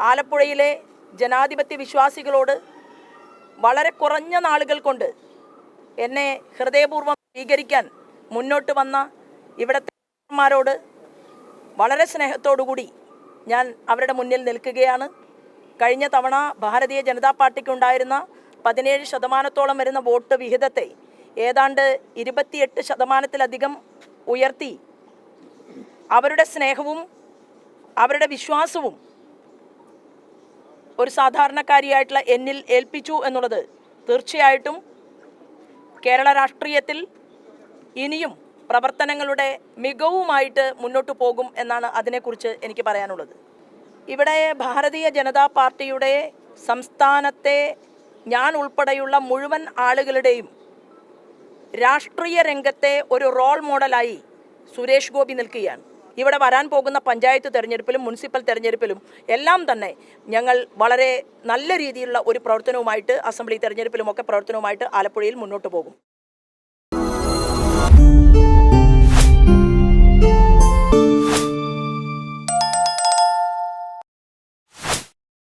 ആലപ്പുഴയിലെ ജനാധിപത്യ വിശ്വാസികളോട് വളരെ കുറഞ്ഞ നാളുകൾ കൊണ്ട് എന്നെ ഹൃദയപൂർവം സ്വീകരിക്കാൻ മുന്നോട്ട് വന്ന ഇവിടുത്തെ മാരോട് വളരെ സ്നേഹത്തോടുകൂടി ഞാൻ അവരുടെ മുന്നിൽ നിൽക്കുകയാണ്. കഴിഞ്ഞ തവണ ഭാരതീയ ജനതാ പാർട്ടിക്കുണ്ടായിരുന്ന പതിനേഴ് ശതമാനത്തോളം വരുന്ന വോട്ട് വിഹിതത്തെ ഏതാണ്ട് ഇരുപത്തിയെട്ട് ശതമാനത്തിലധികം ഉയർത്തി അവരുടെ സ്നേഹവും അവരുടെ വിശ്വാസവും ഒരു സാധാരണക്കാരിയായിട്ടുള്ള എന്നിൽ ഏൽപ്പിച്ചു എന്നുള്ളത് തീർച്ചയായിട്ടും കേരള രാഷ്ട്രീയത്തിൽ ഇനിയും പ്രവർത്തനങ്ങളുടെ മികവുമായിട്ട് മുന്നോട്ട് പോകും എന്നാണ് അതിനെക്കുറിച്ച് എനിക്ക് പറയാനുള്ളത്. ഇവിടെ ഭാരതീയ ജനതാ പാർട്ടിയുടെ സംസ്ഥാനത്തെ ഞാൻ ഉൾപ്പെടെയുള്ള മുഴുവൻ ആളുകളുടെയും രാഷ്ട്രീയ രംഗത്തെ ഒരു റോൾ മോഡലായി സുരേഷ് ഗോപി നിൽക്കുകയാണ്. ഇവിടെ വരാൻ പോകുന്ന പഞ്ചായത്ത് തെരഞ്ഞെടുപ്പിലും മുനിസിപ്പൽ തെരഞ്ഞെടുപ്പിലും എല്ലാം തന്നെ ഞങ്ങൾ വളരെ നല്ല രീതിയിലുള്ള ഒരു പ്രവർത്തനവുമായിട്ട് അസംബ്ലി തെരഞ്ഞെടുപ്പിലുമൊക്കെ പ്രവർത്തനവുമായിട്ട് ആലപ്പുഴയിൽ മുന്നോട്ട് പോകും.